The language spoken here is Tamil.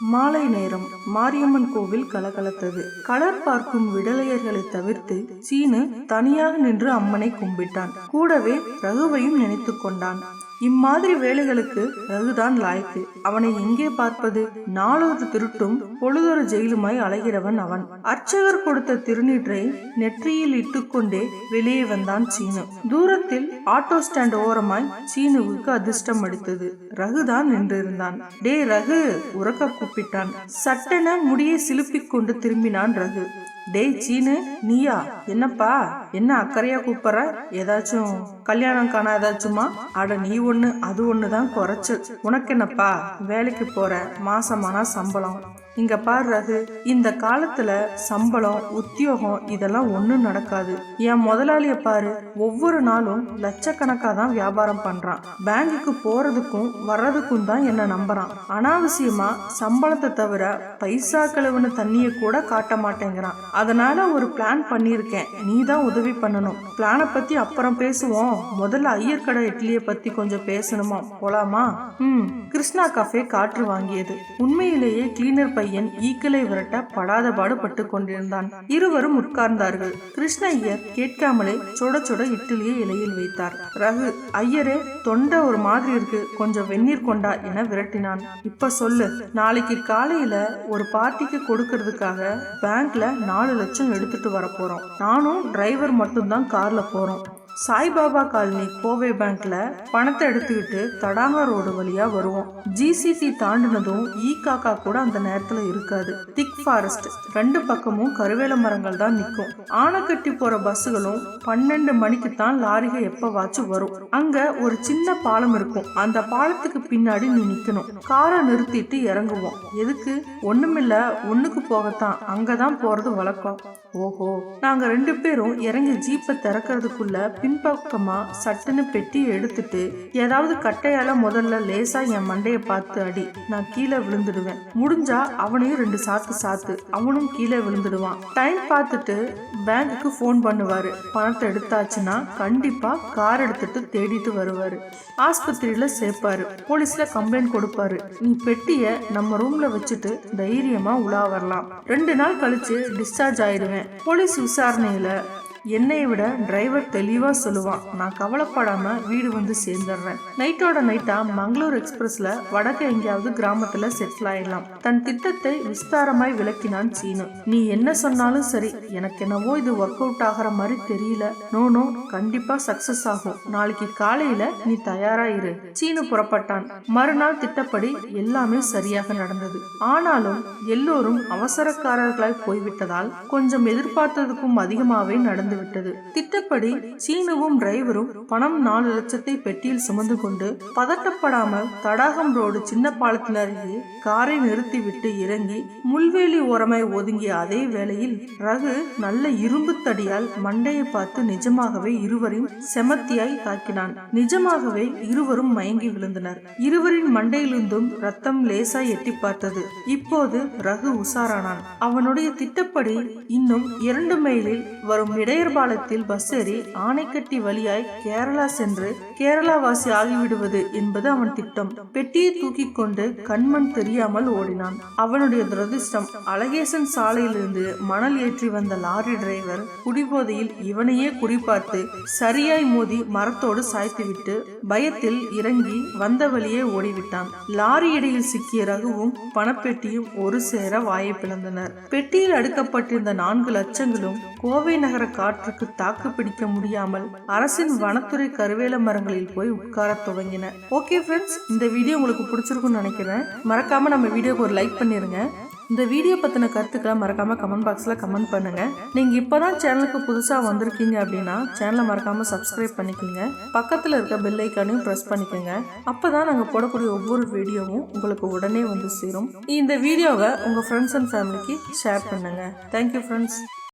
மாலை நேரம் மாரியம்மன் கோவில் கலகலத்தது. கலர் பார்க்கும் விடலையர்களை தவிர்த்து சீனு தனியாக நின்று அம்மனை கும்பிட்டான். கூடவே ரகுவையும் நினைத்து கொண்டான். இம்மாதிரி வேலைகளுக்கு ரகுதான் லாய்க்கு. அவனை எங்கே பார்ப்பது? நாளொரு திருட்டும் பொழுதொரு ஜெயிலுமாய் அலைகிறவன் அவன். அர்ச்சகர் கொடுத்த திருநீற்றை நெற்றியில் இட்டுக்கொண்டே வெளியே வந்தான் சீனு. தூரத்தில் ஆட்டோ ஸ்டாண்ட் ஓரமாய் சீனுவுக்கு அதிர்ஷ்டம் அடித்தது ரகுதான் நின்றிருந்தான். டே ரகு உறக்க கூப்பிட்டான். சட்டென முடியை சிலுப்பிக் கொண்டு திரும்பினான் ரகு. டேய் சீனு நீயா என்னப்பா? என்ன அக்கறையா கூப்பிடுற? ஏதாச்சும் கல்யாணம் காண ஏதாச்சுமா? அட நீ ஒண்ணு அது ஒன்று தான் குறைச்சல். உனக்கு என்னப்பா? வேலைக்கு போற மாசமான சம்பளம். இங்க பாரு ரகு இந்த காலத்துல சம்பளம் உத்தியோகம் இதெல்லாம் ஒன்றும் நடக்காது. என் முதலாளிய பாரு ஒவ்வொரு நாளும் லட்சக்கணக்காக தான் வியாபாரம் பண்றான். பேங்குக்கு போறதுக்கும் வர்றதுக்கும் தான் என்ன நம்புறான். அனாவசியமா சம்பளத்தை தவிர பைசா கழுவுன தண்ணிய கூட காட்ட மாட்டேங்கிறான். அதனால ஒரு பிளான் பண்ணியிருக்கேன். நீ தான் உதவி பண்ணணும். பிளானை பத்தி அப்புறம் பேசுவோம். முதல்ல ஐயர் கடை இட்லியை பத்தி கொஞ்சம் பேசணுமா? போலாமா? ம். கிருஷ்ணா கஃபே காற்று வாங்கியது. உண்மையிலேயே கிளீனர் பையன் ஈக்களை விரட்ட படாத பாடுபட்டு கொண்டிருந்தான். இருவரும் உட்கார்ந்தார்கள். கிருஷ்ண ஐயர் கேட்காமலே சுட சுட இட்லியை இலையில் வைத்தார். ரகு ஐயரே தொண்டை ஒரு மாதிரி இருக்கு. கொஞ்சம் வெந்நீர் கொண்டா என விரட்டினான். இப்ப சொல்லு. நாளைக்கு காலையில ஒரு பார்ட்டிக்கு கொடுக்கறதுக்காக பேங்க்ல நாலு லட்சம் எடுத்துட்டு வர போறோம். நானும் டிரைவர் மட்டும்தான் கார்ல போறோம். சாய்பாபா காலனி கோவை பேங்க்ல பணத்தை எடுத்துக்கிட்டு தடாங்க ரோடு வழியா வருவோம். ஜிசிசி தாண்டினதும் ஈ காக்கா கூட அந்த நேரத்துல இருக்காது. திக் ஃபாரஸ்ட் ரெண்டு பக்கமும் கருவேல மரங்கள் தான் நிற்கும் ஆனைக்கட்டி போற பஸ்ஸுகளும் பன்னெண்டு மணிக்கு தான் லாரிகள் எப்பவாச்சும் வரும். அங்க ஒரு சின்ன பாலம் இருக்கும். அந்த பாலத்துக்கு பின்னாடி நீ நிக்கணும். காரை நிறுத்திட்டு இறங்குவோம். எதுக்கு? ஒண்ணுமில்ல ஒண்ணுக்கு போகத்தான். அங்கதான் போறது வழக்கம். ஓஹோ. நாங்க ரெண்டு பேரும் இறங்கி ஜீப்பை திறக்கிறதுக்குள்ள பின்பக்கமா சட்டுன்னு பெட்டி எடுத்துட்டு ஏதாவது கட்டையால முதல்ல லேசா என் மண்டைய பார்த்து அடி நான் கீழே விழுந்துடுவேன். முடிஞ்சா அவனையும் ரெண்டு சாத்து சாத்து அவனும் கீழே விழுந்துடுவான். டைம் பார்த்துட்டு பேங்க்குக்கு ஃபோன் பண்ணுவாரு. பணத்தை எடுத்தாச்சுன்னா கண்டிப்பா கார் எடுத்துட்டு தேடிட்டு வருவாரு. ஆஸ்பத்திரியில சேர்ப்பாரு. போலீஸ்ல கம்ப்ளைண்ட் கொடுப்பாரு. நீ பெட்டிய நம்ம ரூம்ல வச்சுட்டு தைரியமா உலா வரலாம். ரெண்டு நாள் கழிச்சு டிஸ்சார்ஜ் ஆயிடுவேன் போலீஸ் விசாரணையில என்னை விட டிரைவர் தெளிவாக சொல்லுவான் நான் கவலைப்படாமல் வீடு வந்து சேர்ந்துடுறேன். நைட்டோட நைட்டா மங்களூர் எக்ஸ்பிரஸ்ல வடக்கு எங்கேயாவது கிராமத்தில் செட்டில் ஆயிடலாம். தன் திட்டத்தை விஸ்தாரமாய் விளக்கினான் சீனு. நீ என்ன சொன்னாலும் சரி எனக்கு என்னவோ இது ஒர்க் அவுட் ஆகிற மாதிரி தெரியல. நோ நோ கண்டிப்பா சக்சஸ் ஆகும். நாளைக்கு காலையில நீ தயாரா இரு. சீனு புறப்பட்டான். மறுநாள் திட்டப்படி எல்லாமே சரியாக நடந்தது. ஆனாலும் எல்லோரும் அவசரக்காரர்களாய் போய்விட்டதால் கொஞ்சம் எதிர்பார்த்ததுக்கும் அதிகமாகவே நடந்தது. நடந்துவிட்டது திட்டப்படி சீனுவும் டிரைவரும் பணம் நாலு லட்சத்தை பெட்டியில் சுமந்து கொண்டு பதட்டப்படாமல் தடாகம் ரோடு சின்ன பாலத்தில் அருகே காரை நிறுத்திவிட்டு இறங்கி முள்வேலி ஓரமாய் ஒதுங்கிய அதே வேளையில் ரகு நல்ல இரும்பு தடியால் மண்டையை பார்த்து நிஜமாகவே இருவரையும் செமத்தியாய் தாக்கினான். நிஜமாகவே இருவரும் மயங்கி விழுந்தனர். இருவரின் மண்டையிலிருந்தும் ரத்தம் லேசாய் எட்டி பார்த்தது. இப்போது ரகு உசாரானான் அவனுடைய திட்டப்படி இன்னும் இரண்டு மைலில் வரும் இடை பாலத்தில் பஸ் ஏறி ஆனைக்கட்டி வழியாய் கேரளா சென்று கேரளாவாசி ஆகிவிடுவது என்பது அவன் திட்டம். பெட்டியை தூக்கி கொண்டு கண்மண் தெரியாமல் ஓடினான். அவனுடைய துரதிர்ஷ்டம் அழகேசன் சாலையிலிருந்து மணல் ஏற்றி வந்த லாரி டிரைவர் குடிபோதையில் இவனையே குறிபார்த்து சரியாய் மோதி மரத்தோடு சாய்த்துவிட்டு பயத்தில் இறங்கி வந்த வழியே ஓடிவிட்டான். லாரி இடையில் சிக்கிய ரகுவும் பணப்பெட்டியும் ஒரு சேர வாயை பிளந்தனர். பெட்டியில் அடுக்கப்பட்டிருந்த நான்கு லட்சங்களும் கோவை நகர காற்றுக்கு தாக்கு பிடிக்க முடியாமல் அரசின் வனத்துறை கருவேல மரங்களில் போய் உட்கார துவங்கின. ஓகே ஃப்ரெண்ட்ஸ் இந்த வீடியோ உங்களுக்கு பிடிச்சிருக்கும்னு நினைக்கிறேன். மறக்காம நம்ம வீடியோக்கு ஒரு லைக் பண்ணிருங்க. இந்த வீடியோ பற்றின கருத்துக்களை மறக்காம கமெண்ட் பாக்ஸில் கமெண்ட் பண்ணுங்க. நீங்க இப்போதான் சேனலுக்கு புதுசாக வந்திருக்கீங்க அப்படின்னா சேனலை மறக்காம சப்ஸ்கிரைப் பண்ணிக்கோங்க. பக்கத்தில் இருக்க பெல் ஐக்கானையும் ப்ரெஸ் பண்ணிக்கோங்க. அப்பதான் நாங்கள் போடக்கூடிய ஒவ்வொரு வீடியோவும் உங்களுக்கு உடனே வந்து சேரும். இந்த வீடியோவை உங்க ஃப்ரெண்ட்ஸ் அண்ட் ஃபேமிலிக்கு ஷேர் பண்ணுங்க. Thank you friends